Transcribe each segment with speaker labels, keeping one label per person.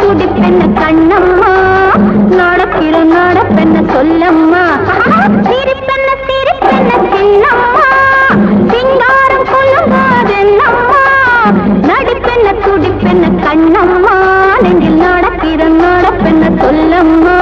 Speaker 1: துடிப்பெண்ண கண்ணம்மா? நடக்கிற நடப்பெண்ண சொல்லம்மா? சிரிப்பெண்ண சிரிப்பெண்ண சின்னம்மா? சிங்காரம் சொல்லும் போதெல்லம்மா நடிப்பெண்ண துடிப்பெண்ண கண்ணம்மா? நெஞ்சில் நடக்கிற நடப்பெண்ண சொல்லம்மா?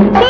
Speaker 1: Woo!